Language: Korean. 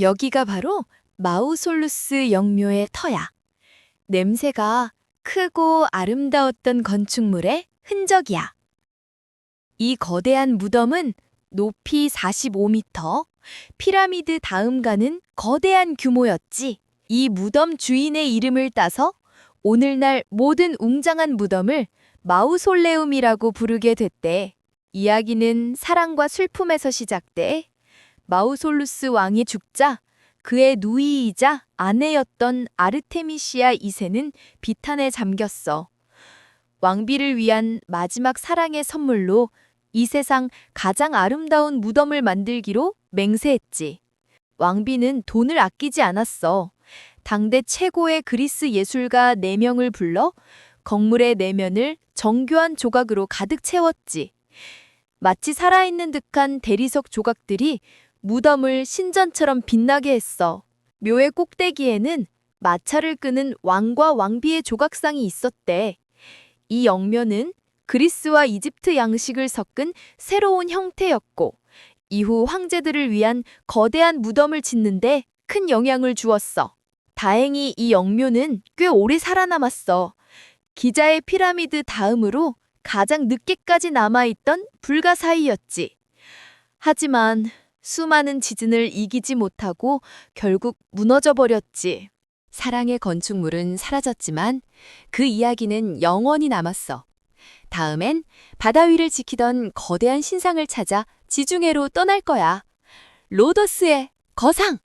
여기가 바로 마우솔루스 영묘의 터야. 냄새가 크고 아름다웠던 건축물의 흔적이야. 이 거대한 무덤은 높이 45m, 피라미드 다음 가는 거대한 규모였지. 이 무덤 주인의 이름을 따서 오늘날 모든 웅장한 무덤을 마우솔레움이라고 부르게 됐대. 이야기는 사랑과 슬픔에서 시작돼 마우솔루스 왕이 죽자 그의 누이이자 아내였던 아르테미시아 2세는 비탄에 잠겼어. 왕비를 위한 마지막 사랑의 선물로 이 세상 가장 아름다운 무덤을 만들기로 맹세했지. 왕비는 돈을 아끼지 않았어. 당대 최고의 그리스 예술가 4명을 불러 건물의 내면을 정교한 조각으로 가득 채웠지. 마치 살아있는 듯한 대리석 조각들이 무덤을 신전처럼 빛나게 했어. 묘의 꼭대기에는 마차를 끄는 왕과 왕비의 조각상이 있었대. 이 영묘는 그리스와 이집트 양식을 섞은 새로운 형태였고, 이후 황제들을 위한 거대한 무덤을 짓는데 큰 영향을 주었어. 다행히 이 영묘는 꽤 오래 살아남았어. 기자의 피라미드 다음으로 가장 늦게까지 남아있던 불가사의였지. 하지만 수많은 지진을 이기지 못하고 결국 무너져 버렸지. 사랑의 건축물은 사라졌지만 그 이야기는 영원히 남았어. 다음엔 바다 위를 지키던 거대한 신상을 찾아 지중해로 떠날 거야. 로더스의 거상!